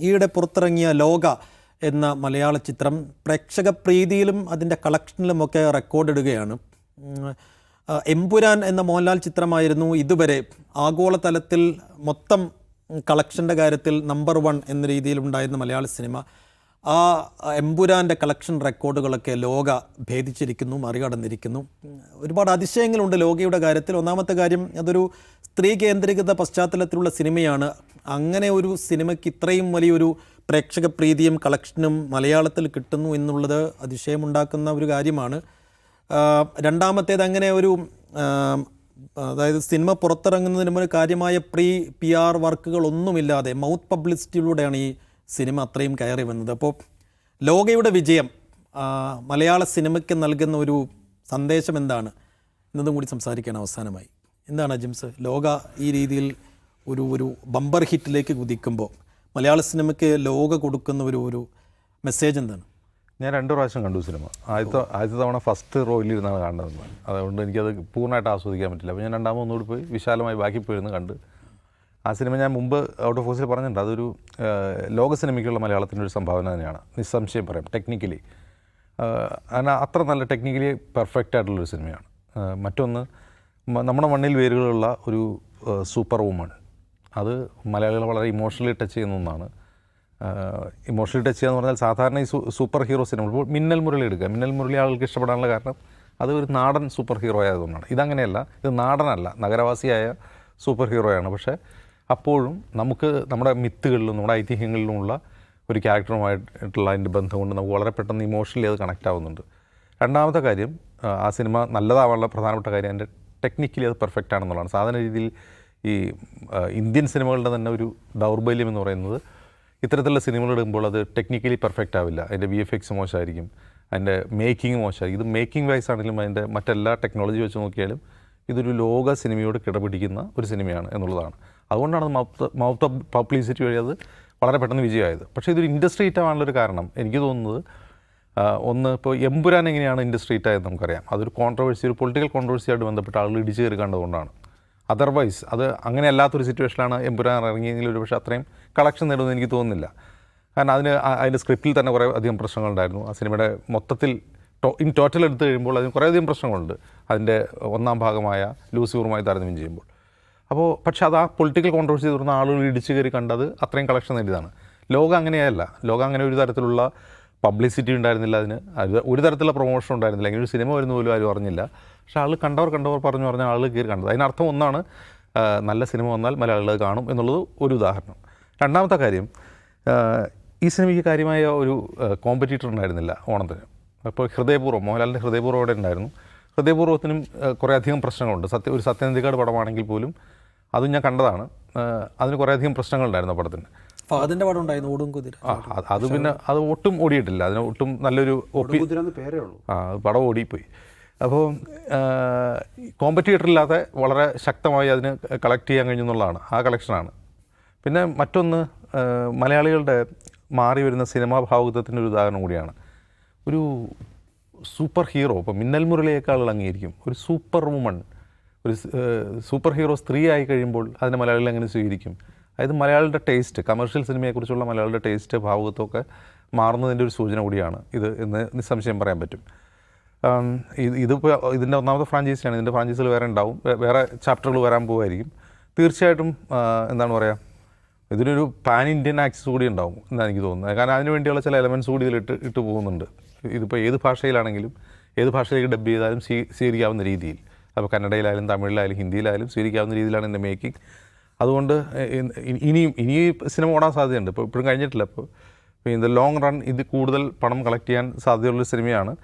ഈയിടെ പുറത്തിറങ്ങിയ ലോക എന്ന മലയാള ചിത്രം പ്രേക്ഷക പ്രീതിയിലും അതിന്റെ കളക്ഷനിലുമൊക്കെ റെക്കോർഡിടുകയാണ്. എമ്പുരാൻ എന്ന മോഹൻലാൽ ചിത്രമായിരുന്നു ഇതുവരെ ആഗോളതലത്തിൽ മൊത്തം കളക്ഷന്റെ കാര്യത്തിൽ നമ്പർ വൺ എന്ന രീതിയിൽ ഉണ്ടായിരുന്ന മലയാള സിനിമ. ആ എമ്പുരാന്റെ കളക്ഷൻ റെക്കോർഡുകളൊക്കെ ലോക ഭേദിച്ചിരിക്കുന്നു മറികടന്നിരിക്കുന്നു. ഒരുപാട് അതിശയങ്ങളുണ്ട് ലോകയുടെ കാര്യത്തിൽ. ഒന്നാമത്തെ കാര്യം അതൊരു സ്ത്രീ കേന്ദ്രീകൃത പശ്ചാത്തലത്തിലുള്ള സിനിമയാണ്. അങ്ങനെ ഒരു സിനിമയ്ക്ക് ഇത്രയും വലിയൊരു പ്രേക്ഷക പ്രീതിയും കളക്ഷനും മലയാളത്തിൽ കിട്ടുന്നു എന്നുള്ളത് അതിശയമുണ്ടാക്കുന്ന ഒരു കാര്യമാണ്. രണ്ടാമത്തേത് അങ്ങനെ ഒരു അതായത് സിനിമ പുറത്തിറങ്ങുന്നതിന് മുമ്പ് കാര്യമായ പ്രീ പി ആർ വർക്കുകളൊന്നുമില്ലാതെ മൗത്ത് പബ്ലിസിറ്റിയിലൂടെയാണ് ഈ സിനിമ അത്രയും കയറി വന്നത്. അപ്പോൾ ലോകയുടെ വിജയം മലയാള സിനിമയ്ക്ക് നൽകുന്ന ഒരു സന്ദേശം എന്താണ്? എന്നതും കൂടി സംസാരിക്കാൻ അവസാനമായി. എന്താണ് അജിംസ് ലോക ഈ രീതിയിൽ ഒരു ഒരു ബമ്പർ ഹിറ്റിലേക്ക് കുതിക്കുമ്പോൾ മലയാള സിനിമയ്ക്ക് ലോക കൊടുക്കുന്ന ഒരു ഒരു മെസ്സേജ് എന്താണ്? ഞാൻ രണ്ട് പ്രാവശ്യം കണ്ടു സിനിമ ആദ്യത്തെ ആദ്യത്തെ തവണ ഫസ്റ്റ് റോയിൽ ഇരുന്നാണ് കാണുന്നത് അതുകൊണ്ട് എനിക്കത് പൂർണമായിട്ട് ആസ്വദിക്കാൻ പറ്റില്ല. അപ്പോൾ ഞാൻ രണ്ടാമത് ഒന്നുകൂടി പോയി വിശാലമായി ബാക്കി പോയിരുന്ന് കണ്ട്. ആ സിനിമ ഞാൻ മുമ്പ് ഔട്ട് ഓഫ് ഫോഴ്സിൽ പറഞ്ഞിട്ടുണ്ട്. അതൊരു ലോക സിനിമയ്ക്കുള്ള മലയാളത്തിന്റെ ഒരു സംഭാവന തന്നെയാണ്. നിസ്സംശയം പറയാം. ടെക്നിക്കലി കാരണം അത്ര നല്ല ടെക്നിക്കലി പെർഫെക്റ്റ് ആയിട്ടുള്ളൊരു സിനിമയാണ് മറ്റൊന്ന് നമ്മുടെ മണ്ണിൽ വേരുകളുള്ള ഒരു സൂപ്പർ വുമൺ അത് മലയാളികളെ വളരെ ഇമോഷണലി ടച്ച് ചെയ്യുന്ന ഒന്നാണ്. ഇമോഷണലി ടച്ച് ചെയ്യുക എന്ന് പറഞ്ഞാൽ സാധാരണ ഈ സൂപ്പർ ഹീറോ സിനിമ ഇപ്പോൾ മിന്നൽ മുരളി എടുക്കുക. മിന്നൽ മുരളി ആളുകൾക്ക് ഇഷ്ടപ്പെടാനുള്ള കാരണം അത് ഒരു നാടൻ സൂപ്പർ ഹീറോ ആയതുകൊണ്ടാണ്. ഇതങ്ങനെയല്ല ഇത് നാടനല്ല നഗരവാസിയായ സൂപ്പർ ഹീറോയാണ് പക്ഷേ അപ്പോഴും നമുക്ക് നമ്മുടെ മിത്തുകളിലും നമ്മുടെ ഐതിഹ്യങ്ങളിലുമുള്ള ഒരു ക്യാരക്ടറുമായിട്ടുള്ള അതിന്റെ ബന്ധം കൊണ്ട് നമുക്ക് വളരെ പെട്ടെന്ന് ഇമോഷണലി അത് കണക്റ്റ് ആവുന്നുണ്ട്. രണ്ടാമത്തെ കാര്യം ആ, സിനിമ നല്ലതാവാനുള്ള പ്രധാനപ്പെട്ട കാര്യം അതിന്റെ ടെക്നിക്കലി അത് പെർഫെക്റ്റ് ആണെന്നുള്ളതാണ്. സാധാരണ രീതിയിൽ ഈ ഇന്ത്യൻ സിനിമകളുടെ തന്നെ ഒരു ദൗർബല്യം എന്ന് പറയുന്നത് ഇത്തരത്തിലുള്ള സിനിമകൾ ഇടുമ്പോൾ അത് ടെക്നിക്കലി പെർഫെക്റ്റ് ആവില്ല. അതിന്റെ വി എഫ് എക്സ് മോശമായിരിക്കും. അതിന്റെ മേക്കിംഗ് മോശമായിരിക്കും. ഇത് മേക്കിംഗ് വൈസ് ആണെങ്കിലും അതിന്റെ മറ്റെല്ലാ ടെക്നോളജി വെച്ച് നോക്കിയാലും ഇതൊരു ലോക സിനിമയോട് കിടപിടിക്കുന്ന ഒരു സിനിമയാണ് എന്നുള്ളതാണ്. അതുകൊണ്ടാണ് മൗത്ത് മൗത്ത് പബ്ലിസിറ്റി വഴി അത് വളരെ പെട്ടെന്ന് വിജയമായത്. പക്ഷേ ഇതൊരു ഇൻഡസ്ട്രി ഹിറ്റാവാനുള്ളൊരു കാരണം എനിക്ക് തോന്നുന്നത് ഒന്ന് ഇപ്പോൾ എമ്പുരാൻ എങ്ങനെയാണ് ഇൻഡസ്ട്രി ഹിറ്റായത് നമുക്കറിയാം. അതൊരു കോൺട്രവേഴ്സി ഒരു പൊളിറ്റിക്കൽ കോൺട്രവേഴ്സിയായിട്ട് ബന്ധപ്പെട്ട് ആളുകൾ ഇടിച്ചു കയറി കണ്ടതുകൊണ്ടാണ്. അതർവൈസ് അത് അങ്ങനെ അല്ലാത്തൊരു സിറ്റുവേഷനിലാണ് എമ്പുരാൻ ഇറങ്ങിയെങ്കിൽ ഒരു പക്ഷേ അത്രയും കളക്ഷൻ നേടുമെന്ന് എനിക്ക് തോന്നുന്നില്ല. കാരണം അതിന് അതിന്റെ സ്ക്രിപ്റ്റിൽ തന്നെ കുറേ അധികം പ്രശ്നങ്ങളുണ്ടായിരുന്നു ആ സിനിമയുടെ മൊത്തത്തിൽ ഇൻ ടോട്ടൽ എടുത്തു കഴിയുമ്പോൾ അതിന് കുറേയധികം പ്രശ്നങ്ങളുണ്ട്. അതിന്റെ ഒന്നാം ഭാഗമായ ലൂസിഫറുമായി താരതമ്യം ചെയ്യുമ്പോൾ. അപ്പോൾ പക്ഷേ അത് ആ പൊളിറ്റിക്കൽ കോൺട്രവേഴ്സി തുടർന്ന് ആളുകൾ ഇടിച്ചു കയറി കണ്ടത് അത്രയും കളക്ഷൻ നേടിയതാണ്. ലോകം അങ്ങനെയല്ല. ലോകം അങ്ങനെ ഒരു തരത്തിലുള്ള പബ്ലിസിറ്റി ഉണ്ടായിരുന്നില്ല അതിന്. അത് ഒരു തരത്തിലുള്ള പ്രൊമോഷൻ ഉണ്ടായിരുന്നില്ല. അല്ലെങ്കിൽ ഒരു സിനിമ വരുന്ന പോലും ആരും അറിഞ്ഞില്ല. പക്ഷേ ആൾ കണ്ടവർ കണ്ടവർ പറഞ്ഞു പറഞ്ഞാൽ ആൾ കയറി കണ്ടത്. അതിനർത്ഥം ഒന്നാണ് നല്ല സിനിമ വന്നാൽ മലയാളികൾ കാണും എന്നുള്ളത് ഒരു ഉദാഹരണം. രണ്ടാമത്തെ കാര്യം ഈ സിനിമയ്ക്ക് കാര്യമായ ഒരു കോമ്പറ്റീറ്റർ ഉണ്ടായിരുന്നില്ല ഓണത്തിന്. അപ്പോൾ ഹൃദയപൂർവം മോഹൻലാലിന്റെ ഹൃദയപൂർവം അവിടെ ഉണ്ടായിരുന്നു. ഹൃദയപൂർവത്തിനും കുറേ അധികം പ്രശ്നങ്ങളുണ്ട്. സത്യ ഒരു സത്യനന്ദിക്കാട് പടമാണെങ്കിൽ പോലും അതും ഞാൻ കണ്ടതാണ്. അതിന് അതിന് കുറേയധികം പ്രശ്നങ്ങളുണ്ടായിരുന്നു ആ പടത്തിന്. ഫഹദിന്റെ പടം ഉണ്ടായിരുന്നു ഓടും കുതിര. അത് പിന്നെ അത് ഒട്ടും ഓടിയിട്ടില്ല. അതിന് ഒട്ടും നല്ലൊരു ഒപ്പി കുതിരാന്ന് പേരേ ഉള്ളൂ. ആ പടം ഓടിപ്പോയി. അപ്പോൾ കോമ്പറ്റീറ്റർ ഇല്ലാതെ വളരെ ശക്തമായി അതിന് കളക്ട് ചെയ്യാൻ കഴിഞ്ഞു എന്നുള്ളതാണ്. ആ കളക്ഷനാണ് പിന്നെ മറ്റൊന്ന് മലയാളികളുടെ മാറി വരുന്ന സിനിമാ ഭാവുകത്വത്തിന്റെ ഒരു ഉദാഹരണം കൂടിയാണ്. ഒരു സൂപ്പർ ഹീറോ ഇപ്പോൾ മിന്നൽ മുരളിയേക്കാൾ അംഗീകരിക്കും ഒരു സൂപ്പർ വുമൺ ഒരു സൂപ്പർ ഹീറോ സ്ത്രീ ആയി കഴിയുമ്പോൾ അതിനെ മലയാളികൾ എങ്ങനെ സ്വീകരിക്കും? അതായത് മലയാളിയുടെ ടേസ്റ്റ് കമേഴ്ഷ്യൽ സിനിമയെക്കുറിച്ചുള്ള മലയാളിയുടെ ടേസ്റ്റ് ഭാവുകത്വമൊക്കെ മാറുന്നതിന്റെ ഒരു സൂചന കൂടിയാണ് ഇത് എന്ന് നിസ്സംശയം പറയാൻ പറ്റും. ഇതിപ്പോൾ ഇതിന്റെ ഒന്നാമത്തെ ഫ്രാഞ്ചൈസിയാണ്. ഇതിന്റെ ഫ്രാഞ്ചൈസികൾ വേറെ ഉണ്ടാവും. വേറെ ചാപ്റ്ററുകൾ വരാൻ പോകുമായിരിക്കും തീർച്ചയായിട്ടും എന്താണ് പറയുക ഇതിനൊരു പാൻ ഇന്ത്യൻ ആക്സസ് കൂടി ഉണ്ടാവും എന്നാണ് എനിക്ക് തോന്നുന്നത്. കാരണം അതിന് വേണ്ടിയുള്ള ചില എലമെന്റ്സ് കൂടി ഇതിലിട്ട് ഇട്ട് പോകുന്നുണ്ട്. ഇതിപ്പോൾ ഏത് ഭാഷയിലാണെങ്കിലും ഏത് ഭാഷയിലേക്ക് ഡബ് ചെയ്താലും സ്വീ സ്വീകരിക്കാവുന്ന രീതിയിൽ. അപ്പോൾ കന്നഡയിലായാലും തമിഴിലായാലും ഹിന്ദിയിലായാലും സ്വീകരിക്കാവുന്ന രീതിയിലാണ് എന്റെ മേക്കിംഗ് അതുകൊണ്ട് ഇനിയും ഇനി സിനിമ ഓടാൻ സാധ്യതയുണ്ട്. ഇപ്പോൾ ഇപ്പോഴും കഴിഞ്ഞിട്ടില്ല. ഇപ്പോൾ ഇൻ ദ ലോങ് റൺ ഇത് കൂടുതൽ പണം കളക്ട് ചെയ്യാൻ സാധ്യതയുള്ള സിനിമയാണ്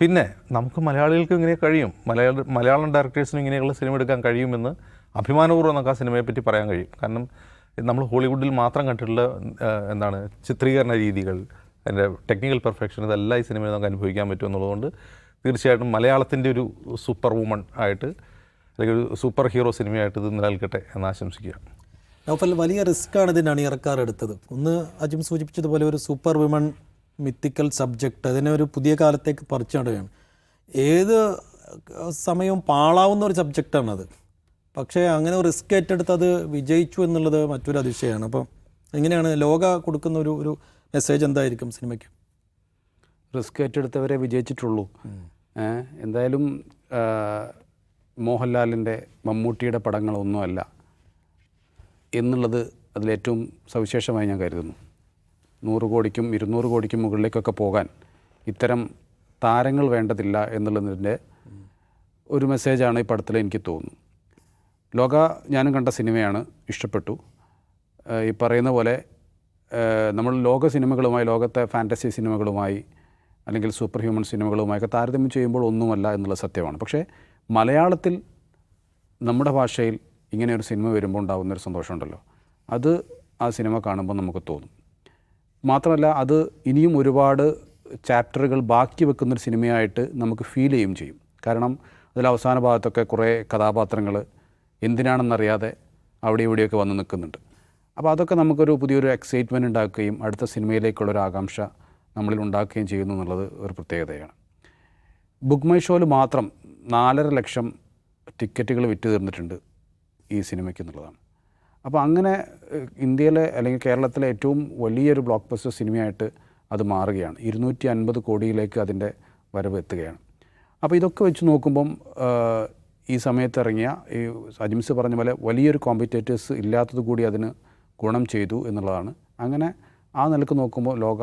പിന്നെ നമുക്ക് മലയാളികൾക്കും ഇങ്ങനെ കഴിയും. മലയാള മലയാളം ഡയറക്ടേഴ്സിനും ഇങ്ങനെയുള്ള സിനിമ എടുക്കാൻ കഴിയുമെന്ന് അഭിമാനപൂർവം നമുക്ക് ആ സിനിമയെപ്പറ്റി പറയാൻ കഴിയും. കാരണം നമ്മൾ ഹോളിവുഡിൽ മാത്രം കണ്ടിട്ടുള്ള എന്താണ് ചിത്രീകരണ രീതികൾ അതിന്റെ ടെക്നിക്കൽ പെർഫെക്ഷൻ ഇതെല്ലാം ഈ സിനിമയിൽ നമുക്ക് അനുഭവിക്കാൻ പറ്റും എന്നുള്ളതുകൊണ്ട് തീർച്ചയായിട്ടും മലയാളത്തിന്റെ ഒരു സൂപ്പർ വുമൺ ആയിട്ട് അല്ലെങ്കിൽ ഒരു സൂപ്പർ ഹീറോ സിനിമയായിട്ട് ഇത് നിലനിൽക്കട്ടെ എന്ന് ആശംസിക്കുക. നൗഫൽ വലിയ റിസ്ക്കാണ് ഇതിനാണ് ഇറക്കാറെടുത്തത് ഒന്ന് അജിം സൂചിപ്പിച്ചതുപോലെ ഒരു സൂപ്പർ വിമൺ മിത്തിക്കൽ സബ്ജക്റ്റ് അതിനെ ഒരു പുതിയ കാലത്തേക്ക് പറിച്ചു നടുകയാണ് ഏത് സമയവും പാളാവുന്ന ഒരു സബ്ജക്റ്റാണത് പക്ഷേ അങ്ങനെ റിസ്ക് ഏറ്റെടുത്ത് അത് വിജയിച്ചു എന്നുള്ളത് മറ്റൊരു അതിശയമാണ്. അപ്പം എങ്ങനെയാണ് ലോക കൊടുക്കുന്ന ഒരു ഒരു മെസ്സേജ് എന്തായിരിക്കും സിനിമയ്ക്ക്? റിസ്ക് ഏറ്റെടുത്തവരെ വിജയിച്ചിട്ടുള്ളൂ. എന്തായാലും മോഹൻലാലിന്റെ മമ്മൂട്ടിയുടെ പടങ്ങളൊന്നുമല്ല എന്നുള്ളത് അതിലേറ്റവും സവിശേഷമായി ഞാൻ കരുതുന്നു. നൂറ് കോടിക്കും ഇരുന്നൂറ് കോടിക്കും മുകളിലേക്കൊക്കെ പോകാൻ ഇത്തരം താരങ്ങൾ വേണ്ടതില്ല എന്നുള്ളതിന്റെ ഒരു മെസ്സേജാണ് ഈ പടത്തിൽ എനിക്ക് തോന്നുന്നു ലോക ഞാനും കണ്ട സിനിമയാണ് ഇഷ്ടപ്പെട്ടു. ഈ പറയുന്ന പോലെ നമ്മൾ ലോക സിനിമകളുമായി ലോകത്തെ ഫാന്റസി സിനിമകളുമായി അല്ലെങ്കിൽ സൂപ്പർ ഹ്യൂമൻ സിനിമകളുമായൊക്കെ താരതമ്യം ചെയ്യുമ്പോൾ ഒന്നുമല്ല എന്നുള്ള സത്യമാണ്. പക്ഷേ മലയാളത്തിൽ നമ്മുടെ ഭാഷയിൽ ഇങ്ങനെ ഒരു സിനിമ വരുമ്പോൾ ഉണ്ടാകുന്നൊരു സന്തോഷമുണ്ടല്ലോ. അത് ആ സിനിമ കാണുമ്പോൾ നമുക്ക് തോന്നും. മാത്രമല്ല അത് ഇനിയും ഒരുപാട് ചാപ്റ്ററുകൾ ബാക്കി വെക്കുന്നൊരു സിനിമയായിട്ട് നമുക്ക് ഫീൽ ചെയ്യും ചെയ്യും. കാരണം അതിൽ അവസാന ഭാഗത്തൊക്കെ കുറേ കഥാപാത്രങ്ങൾ എന്തിനാണെന്നറിയാതെ അവിടെ ഇവിടെയൊക്കെ വന്ന് നിൽക്കുന്നുണ്ട്. അപ്പോൾ അതൊക്കെ നമുക്കൊരു പുതിയൊരു എക്സൈറ്റ്മെന്റ് ഉണ്ടാക്കുകയും അടുത്ത സിനിമയിലേക്കുള്ളൊരു ആകാംക്ഷ നമ്മളിൽ ഉണ്ടാക്കുകയും ചെയ്യുന്നു എന്നുള്ളത് ഒരു പ്രത്യേകതയാണ്. ബുക്ക് മൈ ഷോയിൽ മാത്രം നാലര ലക്ഷം ടിക്കറ്റുകൾ വിറ്റ് തീർന്നിട്ടുണ്ട് ഈ സിനിമയ്ക്ക് എന്നുള്ളതാണ്. അപ്പോൾ അങ്ങനെ ഇന്ത്യയിലെ അല്ലെങ്കിൽ കേരളത്തിലെ ഏറ്റവും വലിയൊരു ബ്ലോക്ക് ബസ്റ്റർ സിനിമയായിട്ട് അത് മാറുകയാണ്. ഇരുന്നൂറ്റി അൻപത് കോടിയിലേക്ക് അതിന്റെ വരവ് എത്തുകയാണ്. അപ്പോൾ ഇതൊക്കെ വെച്ച് നോക്കുമ്പം ഈ സമയത്ത് ഇറങ്ങിയ ഈ അജിംസ് പറഞ്ഞ പോലെ വലിയൊരു കോമ്പറ്റേറ്റേഴ്സ് ഇല്ലാത്തത് കൂടി അതിന് ഗുണം ചെയ്തു എന്നുള്ളതാണ്. അങ്ങനെ ആ നിലയ്ക്ക് നോക്കുമ്പോൾ ലോക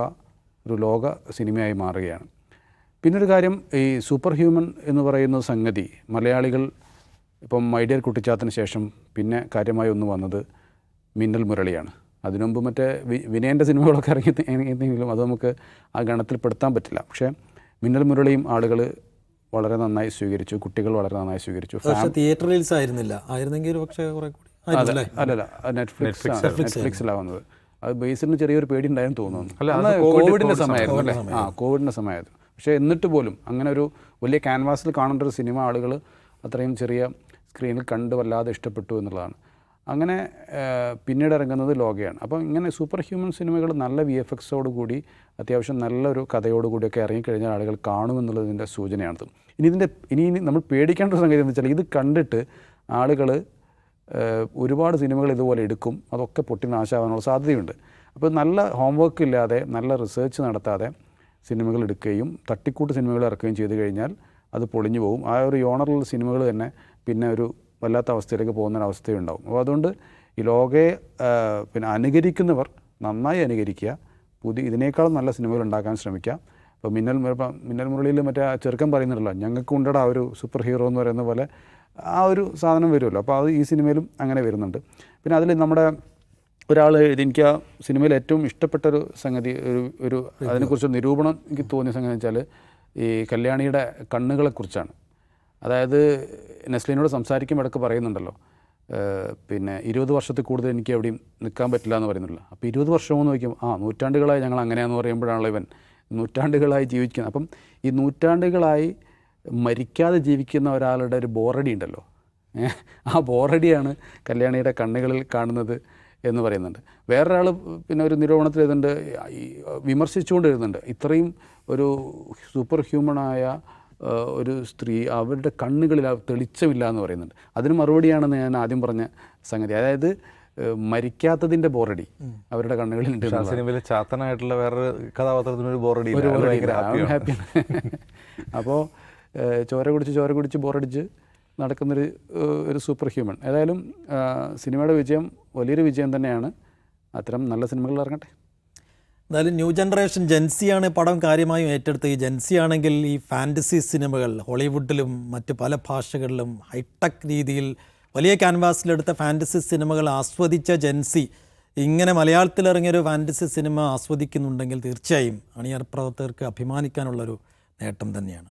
ഒരു ലോക സിനിമയായി മാറുകയാണ്. പിന്നൊരു കാര്യം ഈ സൂപ്പർ ഹ്യൂമൻ എന്ന് പറയുന്ന സംഗതി മലയാളികൾ ഇപ്പം മൈഡിയർ കുട്ടിച്ചാത്തിന് ശേഷം പിന്നെ കാര്യമായി ഒന്ന് വന്നത് മിന്നൽ മുരളിയാണ്. അതിനു മുമ്പ് മറ്റേ വി- വിനയന്റെ സിനിമകളൊക്കെ ഇറങ്ങി ഇറങ്ങിയെങ്കിലും അത് നമുക്ക് ആ ഗണത്തിൽപ്പെടുത്താൻ പറ്റില്ല. പക്ഷേ മിന്നൽ മുരളിയും ആളുകൾ വളരെ നന്നായി സ്വീകരിച്ചു. കുട്ടികൾ വളരെ നന്നായി സ്വീകരിച്ചു. പക്ഷേ തിയേറ്റർ റിലീസ് ആയിരുന്നില്ല. ആയിരുന്നെങ്കിൽ ഒരു പക്ഷേ കുറെ കൂടി അല്ല അല്ല അല്ലല്ല. നെറ്റ്ഫ്ലിക്സ് നെറ്റ്ഫ്ലിക്സിലാണ് വന്നത് അത് ബേസിന് ചെറിയൊരു പേടി ഉണ്ടായെന്ന് തോന്നുന്നു. അല്ല, അത് അന്ന് കോവിഡ് കോവിഡിന്റെ കോവിഡ് സമയമായിരുന്നു അല്ലേ? ആ കോവിഡിന്റെ സമയമായിരുന്നു. പക്ഷേ എന്നിട്ട് പോലും അങ്ങനെ ഒരു വലിയ ക്യാൻവാസിൽ കാണേണ്ട ഒരു സിനിമ ആളുകൾ അത്രയും ചെറിയ സ്ക്രീനിൽ കണ്ട് വല്ലാതെ ഇഷ്ടപ്പെട്ടു എന്നുള്ളതാണ്. അങ്ങനെ പിന്നീട് ഇറങ്ങുന്നത് ലോകയാണ്. അപ്പോൾ ഇങ്ങനെ സൂപ്പർ ഹ്യൂമൻ സിനിമകൾ നല്ല വി എഫ് എക്സോട് കൂടി അത്യാവശ്യം നല്ലൊരു കഥയോട് കൂടിയൊക്കെ ഇറങ്ങിക്കഴിഞ്ഞാൽ ആളുകൾ കാണുമെന്നുള്ളതിന്റെ സൂചനയാണത്. ഇനി ഇതിന്റെ ഇനി നമ്മൾ പേടിക്കേണ്ട ഒരു സംഗതി എന്ന് വെച്ചാൽ ഇത് കണ്ടിട്ട് ആളുകൾ ഒരുപാട് സിനിമകൾ ഇതുപോലെ എടുക്കും അതൊക്കെ പൊട്ടി നാശാവാനുള്ള സാധ്യതയുണ്ട്. അപ്പോൾ നല്ല ഹോംവർക്ക് ഇല്ലാതെ നല്ല റിസേർച്ച് നടത്താതെ സിനിമകൾ എടുക്കുകയും തട്ടിക്കൂട്ട് സിനിമകൾ ഇറക്കുകയും ചെയ്തു കഴിഞ്ഞാൽ അത് പൊളിഞ്ഞു പോകും. ആ ഒരു യോണറിലുള്ള സിനിമകൾ തന്നെ പിന്നെ ഒരു വല്ലാത്ത അവസ്ഥയിലേക്ക് പോകുന്ന ഒരു അവസ്ഥയുണ്ടാവും. അപ്പോൾ അതുകൊണ്ട് ഈ ലോകയെ പിന്നെ അനുകരിക്കുന്നവർ നന്നായി അനുകരിക്കുക. പുതിയ ഇതിനേക്കാളും നല്ല സിനിമകൾ ഉണ്ടാക്കാൻ ശ്രമിക്കുക. ഇപ്പോൾ മിന്നൽ മിന്നൽ മുരളിയിൽ മറ്റേ ആ ചെറുക്കൻ പറയുന്നുണ്ടല്ലോ ഞങ്ങൾക്ക് ഉണ്ടടാ ഒരു സൂപ്പർ ഹീറോ എന്ന് പറയുന്ന പോലെ ആ ഒരു സാധനം വരുമല്ലോ. അപ്പോൾ അത് ഈ സിനിമയിലും അങ്ങനെ വരുന്നുണ്ട്. പിന്നെ അതിൽ നമ്മുടെ ഒരാൾ എനിക്ക് ആ സിനിമയിൽ ഏറ്റവും ഇഷ്ടപ്പെട്ട ഒരു സംഗതി ഒരു ഒരു അതിനെക്കുറിച്ച് നിരൂപണം എനിക്ക് തോന്നിയ സംഗതി വെച്ചാൽ ഈ കല്യാണിയുടെ കണ്ണുകളെക്കുറിച്ചാണ്. അതായത് നെസ്ലിനോട് സംസാരിക്കുമ്പോൾ ഇടയ്ക്ക് പറയുന്നുണ്ടല്ലോ. പിന്നെ ഇരുപത് വർഷത്തിൽ കൂടുതൽ എനിക്ക് എവിടെയും നിൽക്കാൻ പറ്റില്ല എന്ന് പറയുന്നില്ല അപ്പോൾ ഇരുപത് വർഷമെന്ന് നോക്കും ആ നൂറ്റാണ്ടുകളായി ഞങ്ങൾ അങ്ങനെയാന്ന് പറയുമ്പോഴാണല്ലോ ഇവൻ നൂറ്റാണ്ടുകളായി ജീവിക്കുന്നത്. അപ്പം ഈ നൂറ്റാണ്ടുകളായി മരിക്കാതെ ജീവിക്കുന്ന ഒരാളുടെ ഒരു ബോറടി ഉണ്ടല്ലോ. ആ ബോറടിയാണ് കല്യാണിയുടെ കണ്ണുകളിൽ കാണുന്നത് എന്ന് പറയുന്നുണ്ട്. വേറൊരാൾ പിന്നെ ഒരു നിരോപണത്തിൽ എഴുതുന്നുണ്ട് വിമർശിച്ചുകൊണ്ട് എഴുതുന്നുണ്ട് ഇത്രയും ഒരു സൂപ്പർ ഹ്യൂമണായ ഒരു സ്ത്രീ അവരുടെ കണ്ണുകളിൽ തെളിച്ചമില്ല എന്ന് പറയുന്നുണ്ട്. അതിന് മറുപടിയാണെന്ന് ഞാൻ ആദ്യം പറഞ്ഞ സംഗതി. അതായത് മരിക്കാത്തതിന്റെ ബോറടി അവരുടെ കണ്ണുകളിലുണ്ട് എന്നുള്ളതാണ്. സിനിമയിൽ ചാത്തനായിട്ടുള്ള വേറെ കഥാപാത്രത്തിനൊരു ബോറടി ഒരു ബോറടി ഹാപ്പിയാണ്. അപ്പോൾ ചോര കുടിച്ച് ചോര കുടിച്ച് ബോറടിച്ച് നടക്കുന്നൊരു ഒരു സൂപ്പർ ഹ്യൂമൻ. ഏതായാലും സിനിമയുടെ വിജയം വലിയൊരു വിജയം തന്നെയാണ്. അത്തരം നല്ല സിനിമകൾ ഇറങ്ങട്ടെ. എന്തായാലും ന്യൂ ജനറേഷൻ ജെൻസിയാണ് പടം കാര്യമായും ഏറ്റെടുത്ത് ഈ ജെൻസി ആണെങ്കിൽ ഈ ഫാന്റസി സിനിമകൾ ഹോളിവുഡിലും മറ്റ് പല ഭാഷകളിലും ഹൈടെക് രീതിയിൽ വലിയ ക്യാൻവാസിലെടുത്ത ഫാന്റസി സിനിമകൾ ആസ്വദിച്ച ജെൻസി ഇങ്ങനെ മലയാളത്തിൽ ഇറങ്ങിയൊരു ഫാന്റസി സിനിമ ആസ്വദിക്കുന്നുണ്ടെങ്കിൽ തീർച്ചയായും അണിയർ പ്രവർത്തകർക്ക് അഭിമാനിക്കാനുള്ളൊരു നേട്ടം തന്നെയാണ്.